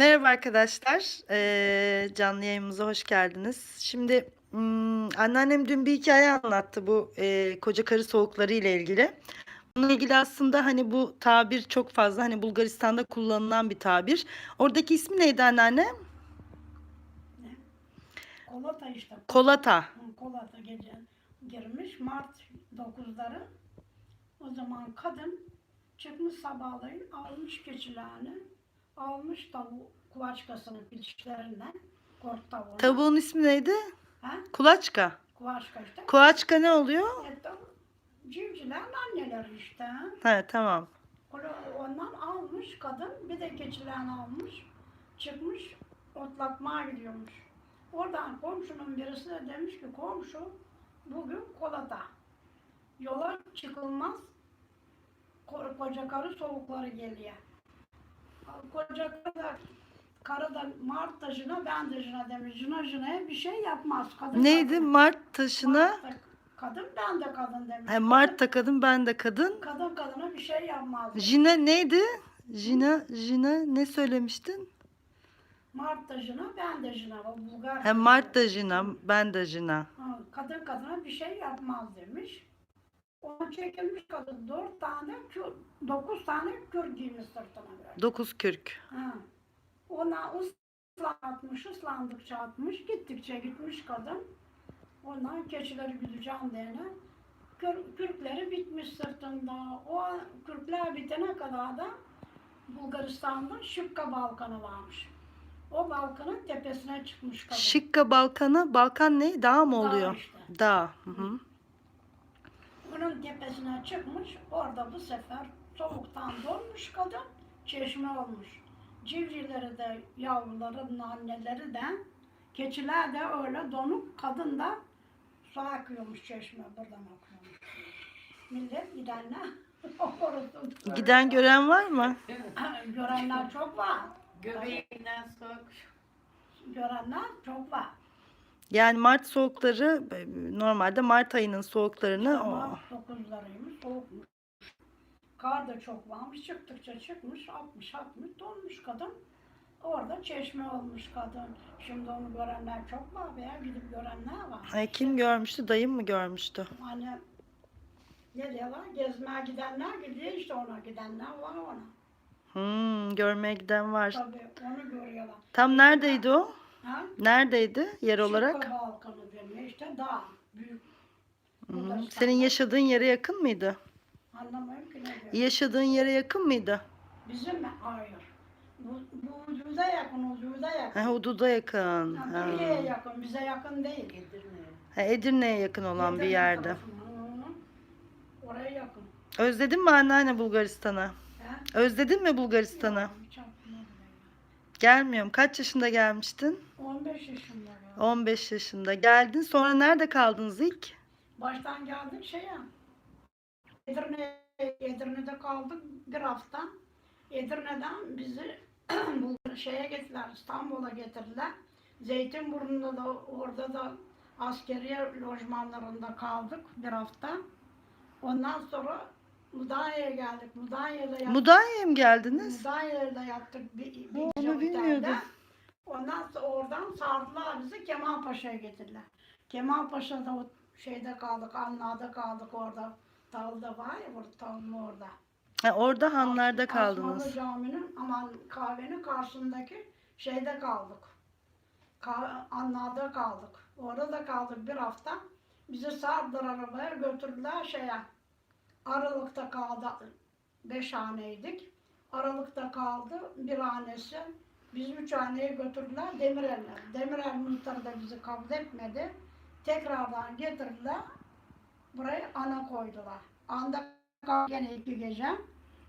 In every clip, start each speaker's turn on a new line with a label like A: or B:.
A: Merhaba arkadaşlar. Ee, canlı yayınımıza hoş geldiniz. Şimdi hmm, anneannem dün bir hikaye anlattı bu e, koca karı soğukları ile ilgili. Bununla ilgili aslında hani bu tabir çok fazla hani Bulgaristan'da kullanılan bir tabir. Oradaki ismi neydi anneanne?
B: Kolata işte.
A: Kolata.
B: Kolata gece girmiş. Mart 9'ları. O zaman kadın çıkmış sabahleyin almış keçilerini. Almış tavuğu kuvaçkasını dişlerinden. Kort tavuğunu.
A: Tavuğun ismi neydi?
B: Ha?
A: Kulaçka.
B: Kuvaçka işte.
A: Kulaçka ne oluyor?
B: E, Civcivlerin anneleri işte.
A: He tamam.
B: Ondan almış kadın. Bir de keçilerini almış. Çıkmış otlatmaya gidiyormuş. Oradan komşunun birisi de demiş ki komşu bugün kolada. Yola çıkılmaz. Ko- Koca karı soğukları geliyor. Koca karı da karı da Mart taşına ben taşına demiş. Jına jınaya bir şey yapmaz. Kadın
A: Neydi?
B: kadın.
A: Mart taşına.
B: Mart da kadın ben de kadın demiş.
A: He, Mart'ta kadın ben de kadın.
B: Kadın kadına bir şey yapmaz.
A: Jina neydi? Jina, Jina ne söylemiştin?
B: Mart da jına, ben de jına. O Bulgar.
A: He, Mart da Jina, ben de Jina.
B: Ha, Kadın kadına bir şey yapmaz demiş. Ona çekilmiş kadın dört tane, kür, dokuz tane kür giymiş sırtına böyle.
A: Dokuz kürk.
B: Ha. Ona ıslatmış, ıslandıkça atmış, gittikçe gitmiş kadın. Ondan keçileri güdeceğim diyene. Kür, kürkleri bitmiş sırtında. O kürkler bitene kadar da Bulgaristan'da Şıpka Balkanı varmış. O Balkanın tepesine çıkmış kadın.
A: Şıkka Balkanı, Balkan ne? Dağ mı
B: Dağ
A: oluyor?
B: işte.
A: Dağ. Hı hı.
B: Tepesine çıkmış. Orada bu sefer soğuktan donmuş kadın. Çeşme olmuş. Civcivleri de yavruların anneleri de keçiler de öyle donup kadın da su akıyormuş çeşme buradan akıyormuş. Millet gidenler.
A: Giden gören var mı?
B: Görenler çok var.
C: Göbeğinden soğuk.
B: Görenler çok var.
A: Yani Mart soğukları e, normalde Mart ayının soğuklarını o.
B: Ama dokuzlarıymış, soğukmuş. Kar da çok varmış, çıktıkça çıkmış, 60 60 donmuş kadın. Orada çeşme olmuş kadın. Şimdi onu görenler çok var veya gidip görenler var.
A: Ay, kim görmüştü? Dayım mı görmüştü?
B: Hani ne diyorlar? Gezmeye gidenler gidiyor işte ona gidenler var ona.
A: Hmm, görmeye giden var.
B: Tabii onu görüyorlar.
A: Tam neredeydi o?
B: Ha?
A: Neredeydi yer olarak?
B: Şıkka Balkanı deniyor işte dağ. Büyük.
A: Hı hı.
B: Bulgaristan.
A: Senin yaşadığın yere yakın mıydı?
B: Anlamıyorum ki ne diyor.
A: Yaşadığın yere yakın mıydı?
B: Bizim mi? Hayır. Bu, bu ucuza yakın, ucuza yakın.
A: Ha, Hududa yakın.
B: Ha. Türkiye'ye yakın, bize yakın değil.
C: Edirne.
A: Ha, Edirne'ye yakın olan bir
B: Edirne
A: yerde.
B: Hı. Oraya yakın.
A: Özledin mi anneanne Bulgaristan'ı?
B: Ha?
A: Özledin mi Bulgaristan'ı?
B: Hiç aklıma bile
A: Gelmiyorum. Kaç yaşında gelmiştin?
B: Gelmedi. 15 yaşında ya.
A: 15 yaşında. Geldin. Sonra nerede kaldınız ilk?
B: Baştan geldik şeye. Edirne, Edirne'de kaldık bir hafta. Edirne'den bizi bu şeye getirdiler, İstanbul'a getirdiler. Zeytinburnu'nda da orada da askeriye lojmanlarında kaldık bir hafta. Ondan sonra Mudanya'ya geldik. Mudanya'da yattık.
A: Mudanya'ya mı geldiniz?
B: Mudanya'da yattık bir, bir
A: Onu
B: gece otelde.
A: bilmiyordum.
B: Ondan sonra oradan sardılar bizi Kemalpaşa'ya getirdiler. Kemalpaşa'da o şeyde kaldık, Anla'da kaldık orada. Talda var ya burada, Tal'ın orada.
A: Ha, orada hanlarda kaldınız.
B: Camii'nin aman kahvenin karşısındaki şeyde kaldık. Ka Anla'da kaldık. Orada da kaldık bir hafta. Bizi sardılar arabaya götürdüler şeye. Aralıkta kaldı. Beş haneydik. Aralıkta kaldı bir hanesi. Biz üç haneye götürdüler Demirel'e. Demirel muhtarı da bizi kabul etmedi. Tekrardan getirdiler. Buraya ana koydular. Anda gene iki gece.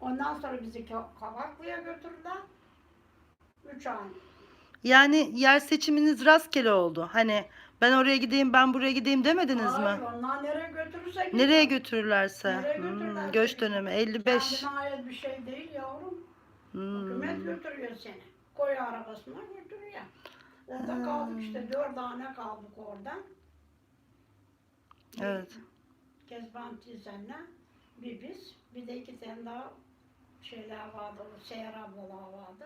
B: Ondan sonra bizi Ka- Kavaklı'ya götürdüler. Üç hane.
A: Yani yer seçiminiz rastgele oldu. Hani ben oraya gideyim, ben buraya gideyim demediniz
B: Hayır,
A: mi?
B: onlar nereye götürürse
A: Nereye
B: gidiyor.
A: götürürlerse.
B: Nereye
A: Hmm,
B: götürürlerse
A: göç dönemi 55.
B: Kendine ait bir şey değil yavrum. Hükümet
A: Hmm.
B: götürüyor seni. Koy arabasına götürüyor. Orada
A: Ha.
B: kaldık işte dört tane kaldık orada.
A: Evet.
B: Kezban teyzenle bir biz bir de iki tane daha şeyler vardı. Seher ablalar vardı.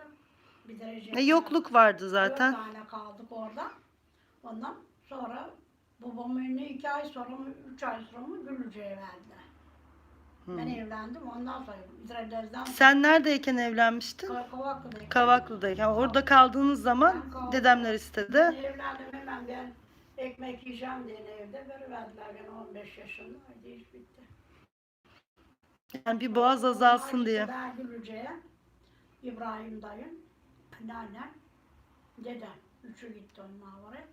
B: Bir derece.
A: E, yokluk vardı zaten.
B: Dört tane kaldık orada. Ondan sonra babamın önüne iki ay sonra mı, üç ay sonra mı Gülücü'ye verdiler. Ben evlendim. Ondan sonra İzrail'den
A: Sen neredeyken evlenmiştin?
B: Kavaklı'dayım.
A: Kavaklı'dayken. Orada kaldığınız zaman
B: Ben
A: dedemler
B: Ben
A: istedi.
B: evlendim hemen ben ekmek yiyeceğim diye evde veriverdiler beni 15 yaşındaydı iş bitti.
A: Yani bir boğaz azalsın diye.
B: işte Ben Gülücü'ye, İbrahim dayım, anneannem, dedem. Üçü gitti onlar oraya.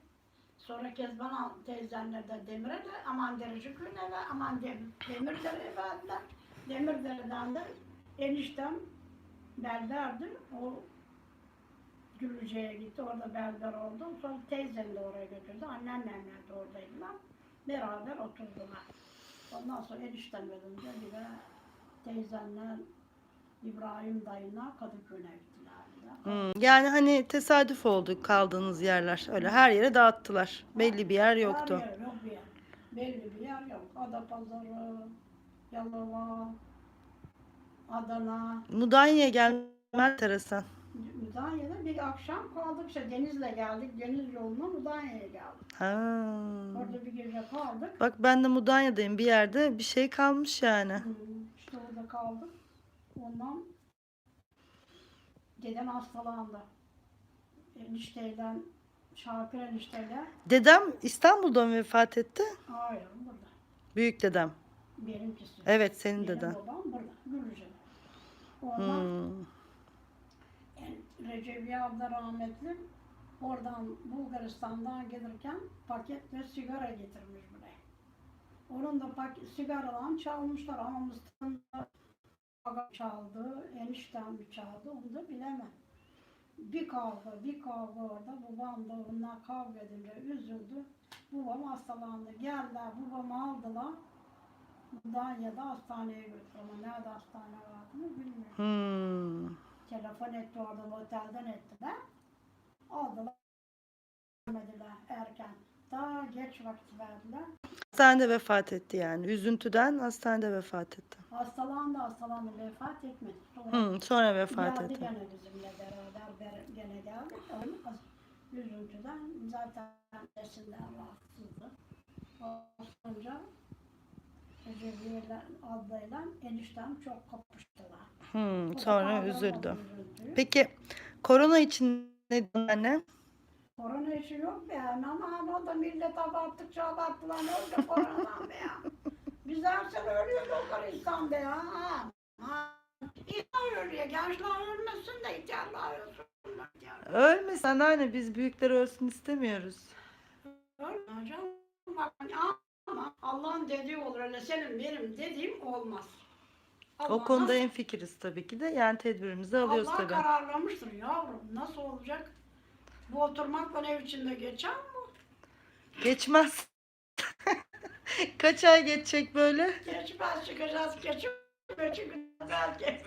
B: Sonra Kezban teyzenler de Demir'e de aman köyüne ve aman Demir, Demirdere'ye verdiler. Demirdere'den de eniştem berberdi. O Gülücü'ye gitti. Orada berber oldu. Sonra teyzem de oraya götürdü. Anneannemler de oradaydılar. Beraber oturdular. Ondan sonra eniştem ölünce bir de teyzemler İbrahim dayına Kadıköy'e gittiler.
A: Hmm, Yani hani tesadüf oldu kaldığınız yerler. Öyle her yere dağıttılar. Belli bir yer yoktu.
B: Her yer yok bir yer. Belli bir yer yok. Adapazarı, Yalova, Adana.
A: Mudanya'ya gelmek enteresan.
B: Mudanya'da bir akşam kaldık. İşte denizle geldik. Deniz yoluna Mudanya'ya geldik.
A: Ha.
B: Orada bir gece kaldık.
A: Bak ben de Mudanya'dayım bir yerde bir şey kalmış yani.
B: Hmm, İşte orada kaldık. Ondan dedem hastalandı. Enişteyden, Şakir enişteyle.
A: Dedem İstanbul'da mı vefat etti?
B: Hayır burada.
A: Büyük dedem.
B: Benimkisi.
A: Evet senin
B: Benim
A: deden.
B: babam burada. Gülücü. Ondan
A: Hmm.
B: Recebi abla rahmetli oradan Bulgaristan'dan gelirken paketle sigara getirmiş buraya. Onun da paket, sigaradan çalmışlar ama Mustafa'nın da çaldı, eniştem mi çaldı onu da bilemem. Bir kavga, bir kavga orada. Babam da onunla kavga edince üzüldü. Babam hastalandı. Geldiler, babamı aldılar. Mudanya'da hastaneye götürdü ama nerede hastane vardı bilmiyorum.
A: Hmm.
B: Telefon etti oradan otelden ettiler. Aldılar. Vermediler erken. Daha geç vakit verdiler.
A: Hastanede vefat etti yani. Üzüntüden hastanede vefat etti.
B: Hastalandı hastalandı vefat etmedi. Sonra
A: Hmm, sonra vefat
B: geldi
A: etti.
B: gene bizimle beraber ber- gene geldi. Onun üzüntüden zaten annesinden rahatsızdı. Olunca Recebiye'yle ablayla eniştem çok kapıştılar. O da
A: sonra üzüldü.
B: üzüntüyü.
A: Peki korona için ne diyorsun anne?
B: Korona işi yok be ya. Ama o da millet abarttıkça abarttılar. Ne olacak koronadan be ya? Biz her sene ölüyoruz o kadar insan be ya. Ha. Ha. İnsan ölüyor. Gençler ölmesin de ihtiyarlar ölsün.
A: Ölmesin anneanne biz büyükler ölsün istemiyoruz.
B: Ölme canım. Bak, ama Allah'ın dediği olur. Öyle senin benim dediğim olmaz.
A: O
B: Allah
A: konuda
B: nasıl-
A: en fikiriz tabii ki de. Yani tedbirimizi alıyoruz
B: Allah
A: tabii.
B: kararlamıştır yavrum. Nasıl olacak? Bu oturmakla ev içinde geçer mi?
A: Geçmez. Kaç ay geçecek böyle?
B: Geçmez çıkacağız geçip çıkacağız böyle.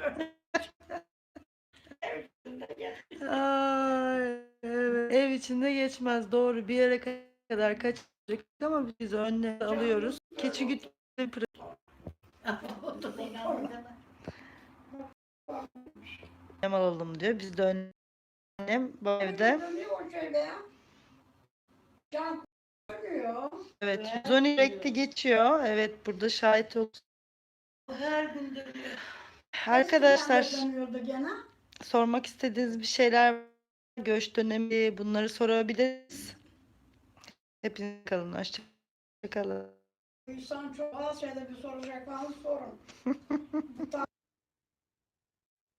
B: Ev içinde geç.
A: Ay, evet. Ev içinde geçmez. Doğru bir yere kadar kaçacak ama biz önüne alıyoruz. Keçi güt önlem alalım diyor. Biz de önlem bu evde. Evet 112 sürekli geçiyor. Evet burada şahit ol.
C: Her gün dönüyor.
A: Arkadaşlar sormak istediğiniz bir şeyler. Göç dönemi bunları sorabiliriz. Hepiniz kalın. Hoşçakalın.
B: İnsan çok az şeyde bir soracak sorun.